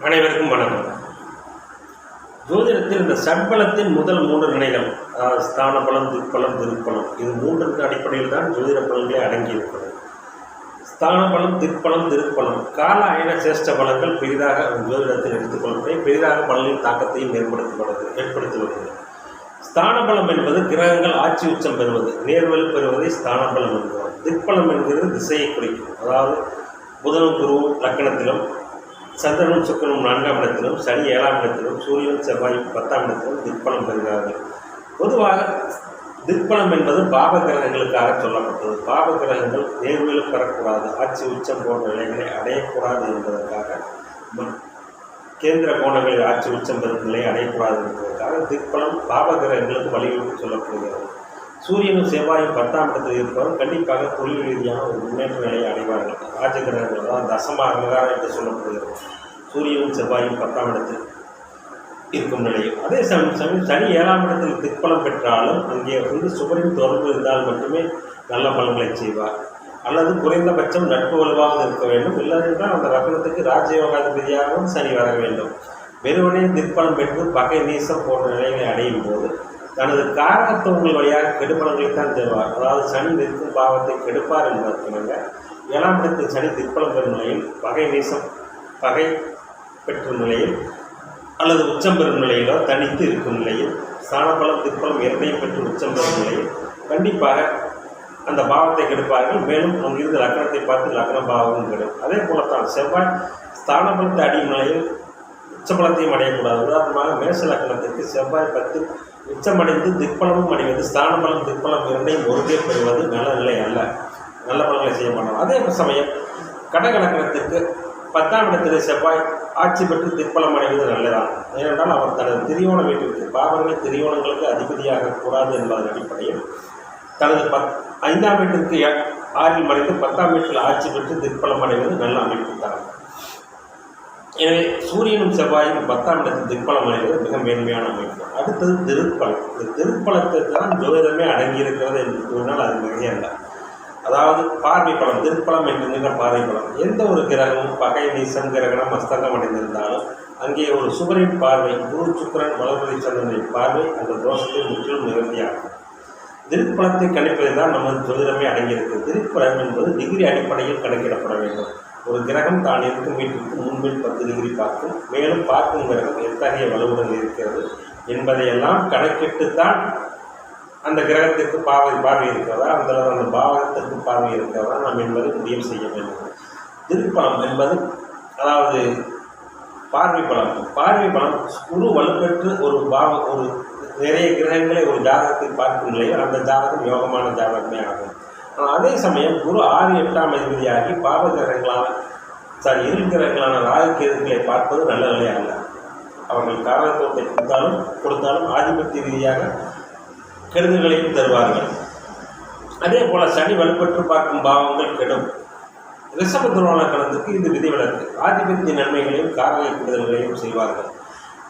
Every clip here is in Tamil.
அனைவருக்கும் வணக்கம். ஜோதிடத்தில் இந்த சட்பலத்தின் முதல் மூன்று நிலைகள் அதாவது ஸ்தான பலம் திக்பலம் திருப்பலம் இது மூன்றுக்கு அடிப்படையில் தான் ஜோதிட பலன்களே அடங்கியிருப்பது ஸ்தான பலம் திருப்பலம் திருப்பலம் கால அயன சேஷ்ட பலங்கள் பெரிதாக ஜோதிடத்தில் எடுத்துக்கொள்வதை பெரிதாக பலனின் தாக்கத்தையும் ஏற்படுத்துகிறது ஏற்படுத்தி வருகிறது ஸ்தான பலம் என்பது கிரகங்கள் ஆட்சி உச்சம் பெறுவது நேர்வல் பெறுவதை ஸ்தான பலம் என்கிறோம் திக்பலம் என்கிறது திசையை குறிக்கும் அதாவது புதனும் குருவும் லக்கணத்திலும் சந்திரனும் சுக்கரனும் நான்காம் இடத்திலும் சனி ஏழாம் இடத்திலும் சூரியன் செவ்வாய் பத்தாம் இடத்திலும் திக்பலம் பெறுகிறார்கள். பொதுவாக திக்பலம் என்பது பாப கிரகங்களுக்காக சொல்லப்பட்டது. பாப கிரகங்கள் நேர்மையில் பெறக்கூடாது. ஆட்சி உச்சம் போன்ற நிலைகளை அடையக்கூடாது என்பதற்காக கேந்திர கோணங்களில் ஆட்சி உச்சம் பெறும் நிலையை அடையக்கூடாது என்பதற்காக திக்பலம் பாப கிரகங்களுக்கு வலியுறுத்தி சொல்லப்படுகிறது. சூரியனும் செவ்வாயும் பத்தாம் இடத்தில் இருப்பவர் கண்டிப்பாக தொழில் ரீதியான ஒரு முன்னேற்ற நிலையை அடைவார்கள். ராஜகிரகங்கள் தான் தசமாக என்று சொல்லப்படுகிறது. சூரியனும் செவ்வாயும் பத்தாம் இடத்தில் இருக்கும் நிலையில். அதே சமயம் சமயம் சனி ஏழாம் இடத்தில் திக்பலம் பெற்றாலும் அங்கே வந்து சுவரின் தொடர்பு இருந்தால் மட்டுமே நல்ல பலன்களை செய்வார். அல்லது குறைந்தபட்சம் நட்பு வலுவாக இருக்க வேண்டும். இல்லாதென்றால் அந்த ரத்னத்துக்கு ராஜயோகாதிபதியாகவும் சனி வர வேண்டும். வெறுவனே திக்பலம் பெற்று பகை நீசம் போன்ற நிலைகளை அடையும் போது தனது காரகத்துவங்கள் வழியாக கெடுபலங்களை தான் தருவார். அதாவது சனி நிற்கும் பாவத்தை கெடுப்பார் என்பதற்கு ஏழாம் இடத்தில் சனி திற்பலம் பெறும் நிலையில் பகை நீசம் பகை பெற்ற நிலையில் அல்லது உச்சம் பெறும் நிலையிலோ தனித்து இருக்கும் நிலையில் ஸ்தானபலம் திருப்பலம் இரண்டையும் பெற்று உச்சம் பெறும் நிலையில் கண்டிப்பாக அந்த பாவத்தை கெடுப்பார்கள். மேலும் அங்கிருந்து லக்னத்தை பார்த்து லக்ன பாவமும் கெடும். அதே போலத்தான் செவ்வாய் ஸ்தானபலத்தை அடியும் நிலையில் உச்சபலத்தையும் அடையக்கூடாது. உதாரணமாக மேச லக்னத்திற்கு செவ்வாய் பத்து உச்சமடைந்து திக்பலமும் அடைவது ஸ்தானபலம் திக்பலம் இரண்டையும் ஒருங்கே பெறுவது நல்ல நிலை அல்ல. நல்ல பலன்களை செய்ய மாட்டோம் அதே சமயம் கடக லக்னத்திற்கு பத்தாம் இடத்தில் செவ்வாய் ஆட்சி பெற்று திற்பலம் அடைவது நல்லதான் ஏனென்றால் அவர் தனது திரியோண வீட்டிற்கு பாவங்கள் திரியோணங்களுக்கு அதிபதியாக கூடாது என்பதன் அடிப்படையில் தனது பத் ஐந்தாம் வீட்டிற்கு ஆறில் மறைந்து பத்தாம் வீட்டில் ஆட்சி பெற்று திற்பலம் அடைவது நல்ல அமைப்பு தான் எனவே சூரியனும் செவ்வாயும் பத்தாம் இடத்தில் திற்பலம் அடைவது மிக மேன்மையான அமைப்பு. அடுத்தது திருப்பலம் இந்த திருப்பலத்துக்கு தான் ஜோதிடமே அடங்கியிருக்கிறது என்று கூறினால் அது மிகையல்ல. அதாவது பார்வை பலம் திருப்பலம் என்கின்ற பார்வை பலம் எந்த ஒரு கிரகமும் பகை நீசம் கிரகணம் அஸ்தங்கம் அடைந்திருந்தாலும் அங்கே ஒரு சுபரின் பார்வை குரு சுக்கரன் வளர்வதை சந்திரனின் பார்வை அந்த தோஷத்தை முற்றிலும் நிவர்த்தியாகும் திருப்பலத்தை கணிப்பதில் தான் நமது ஜோதிடமே அடங்கியிருக்கு. திருப்பலம் என்பது டிகிரி அடிப்படையில் கணக்கிடப்பட வேண்டும். ஒரு கிரகம் தான் இருக்கும் வீட்டிற்கு முன்பில் பத்து டிகிரி பார்க்கும். மேலும் பார்க்கும் கிரகம் எத்தகைய வலுவுடன் இருக்கிறது என்பதையெல்லாம் கணக்கிட்டுத்தான் அந்த கிரகத்திற்கு பார்வை பார்வை இருக்கிறதா? அந்த அந்த பாவகத்திற்கு பார்வை இருக்கிறதா? நாம் என்பதை முடிவு செய்ய வேண்டும். திருப்பலம் என்பது அதாவது பார்வை பலம். பார்வை பலம் குரு வலுப்பெற்று ஒரு பாவ ஒரு நிறைய கிரகங்களை ஒரு ஜாதகத்தில் பார்க்கும் நிலையில் அந்த ஜாதகம் யோகமான ஜாதகமே ஆகும். ஆனால் அதே சமயம் குரு ஆறு எட்டாம் அதிபதியாகி பாவ கிரகங்களான சாரி இருள் கிரகங்களான ராகு கேதுக்களை பார்ப்பது நல்ல நிலையாக அவர்கள் காரணத்துவத்தை கொடுத்தாலும் கொடுத்தாலும் ஆதிபத்திய ரீதியாக கெடுதல்களையும் தருவார்கள். அதே போல் சனி வலுப்பெற்று பார்க்கும் பாவங்கள் கெடும். ரிஷப கலந்துக்கு இது விதிவிலக்கு ஆதிபத்திய நன்மைகளையும் காரக கெடுதல்களையும் செய்வார்கள்.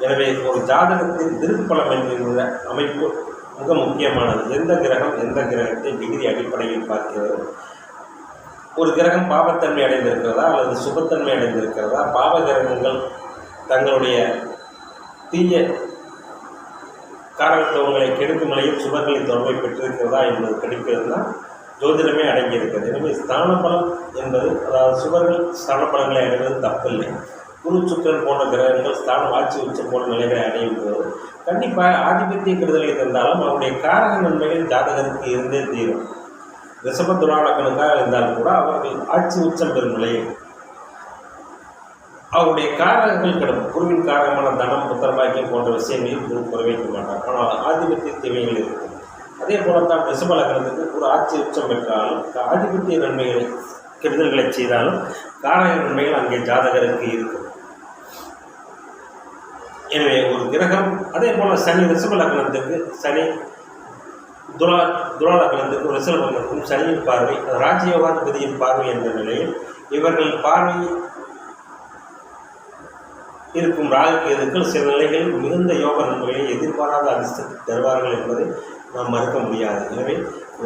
எனவே ஒரு ஜாதகத்தின் திருப்பலம் என்கிற அமைப்பு மிக முக்கியமானது. எந்த கிரகம் எந்த கிரகத்தை டிகிரி அடிப்படையில் பார்க்கிறது? ஒரு கிரகம் பாவத்தன்மை அடைந்திருக்கிறதா அல்லது சுபத்தன்மை அடைந்திருக்கிறதா? பாவ கிரகங்கள் தங்களுடைய தீய காரகத்துவங்களை கெடுக்கும் நிலையில் சுபர்களின் தொடர்பை பெற்றிருக்கிறதா என்பது கணிப்பது தான் ஜோதிடமே அடங்கியிருக்கிறது. எனவே ஸ்தான பலம் என்பது அதாவது சுவர்கள் ஸ்தான பலங்களை அடைவது தப்பில்லை. குரு சுக்கரன் போன்ற கிரகங்கள் ஸ்தானம் ஆட்சி உச்சம் போன்ற நிலைகளை அடையும் போது கண்டிப்பாக ஆதிபத்திய கெடுதலை தந்தாலும் அவருடைய காரக நன்மைகள் ஜாதகத்துக்கு இருந்தே தீரும். ரிஷப துராலக்கணுக்காக இருந்தால் கூட அவர்கள் ஆட்சி உச்சம் பெறும் நிலையில் அவருடைய காரகங்கள் கிடும். குருவின் காரகமான தனம் புத்திரபாக்கியம் போன்ற விஷயங்களில் குரு குறைவைக்க மாட்டார். ஆனால் ஆதிபத்திய தேவைகள் இருக்கும். அதே போலத்தான் தான் லக்னத்துக்கு ஒரு ஆட்சி உச்சம் பெற்றாலும் ஆதிபத்திய நன்மைகளை கெடுதல்களை செய்தாலும் காரக நன்மைகள் அங்கே ஜாதகருக்கு இருக்கும். எனவே ஒரு கிரகம் அதே போல் சனி ரிஷபலக்னத்துக்கு சனி துலா துலா லக்னத்துக்கும் ரிஷப லக்னத்துக்கும் சனியின் பார்வை ராஜயோகாதிபதியின் பார்வை என்ற நிலையில் இவர்கள் பார்வை இருக்கும் ராகக்கேதுக்கள் சில நிலைகளில் மிகுந்த யோக நன்மைகளை எதிர்பாராத அதிர்ஷ்டத்தை தருவார்கள் என்பதை நாம் மறுக்க முடியாது. எனவே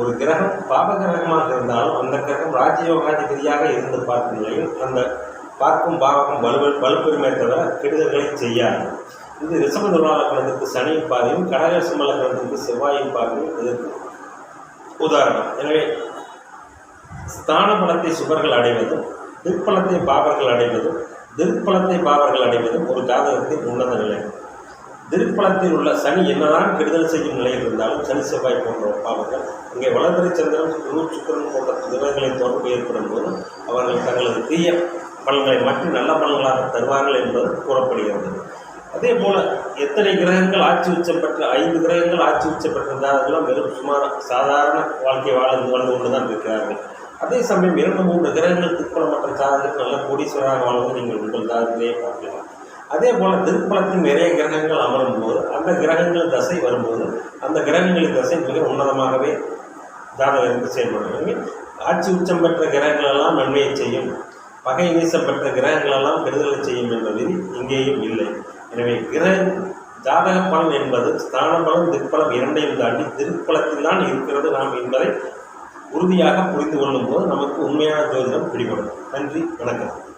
ஒரு கிரகம் பாப கிரகமாக இருந்தாலும் அந்த கிரகம் ராஜயோகாதிபதியாக இருந்து பார்க்கும் நிலையில் அந்த பார்க்கும் பாவகம் வலு வலுப்பெருமை தவிர கெடுதல்களை செய்யாது. இது ரிஷப துலாலக்கணத்துக்கு சனியின் பாதையும் கடக சிம்மலக்கணத்துக்கு செவ்வாயின் பாதையும் இதற்கு உதாரணம். எனவே ஸ்தான பலத்தை சுபர்கள் அடைவதும் திற்பலத்தை பாபர்கள் அடைவதும் திருப்பலத்தை பாவர்கள் அடைவதும் ஒரு ஜாதகத்தின் உன்னத நிலை. திருப்பலத்தில் உள்ள சனி என்னதான் கெடுதல் செய்யும் நிலையில் இருந்தாலும் சனி செவ்வாய் போன்ற பாவங்கள் இங்கே வளர்பிறை சந்திரன் குரு சுக்கரன் போன்ற கிரகங்களை தொடர்பு ஏற்படும் போது அவர்கள் தங்களது தீய பலன்களை மாற்றி நல்ல பலன்களாக தருவார்கள் என்பது கூறப்படுகிறது. அதே போல் எத்தனை கிரகங்கள் ஆட்சி உச்சம் பெற்ற ஐந்து கிரகங்கள் ஆட்சி உச்சம் பெற்றிருந்தாலும் வெறும் சுமார் சாதாரண வாழ்க்கை வாழ்ந்து வாழ்ந்து கொண்டு தான் இருக்கிறார்கள். அதே சமயம் இரண்டு மூன்று கிரகங்கள் திருப்பலமற்ற ஜாதகத்தில் நல்ல கோடீஸ்வராக வாழ்வது நீங்கள் உங்கள் ஜாதகத்திலேயே பார்க்கலாம். அதே போல் திருப்பலத்தில் நிறைய கிரகங்கள் அமரும் போது அந்த கிரகங்கள் தசை வரும்போது அந்த கிரகங்களின் தசை மிக உன்னதமாகவே ஜாதகருக்கு செயல்படும். ஆட்சி உச்சம் பெற்ற கிரகங்கள் எல்லாம் நன்மையை செய்யும். பகை நீசம் பெற்ற கிரகங்கள் எல்லாம் கெடுதலை செய்யும் என்ற விதி இங்கேயும் இல்லை. எனவே கிரக ஜாதக பலன் என்பது ஸ்தான பலம் திருப்பலம் இரண்டையும் தாண்டி திருப்பலத்தில் தான் இருக்கிறது நாம் என்பதை உறுதியாக புரிந்து கொள்ளும் போது நமக்கு உண்மையான ஜோதிடம் பிடிபடும். நன்றி வணக்கம்.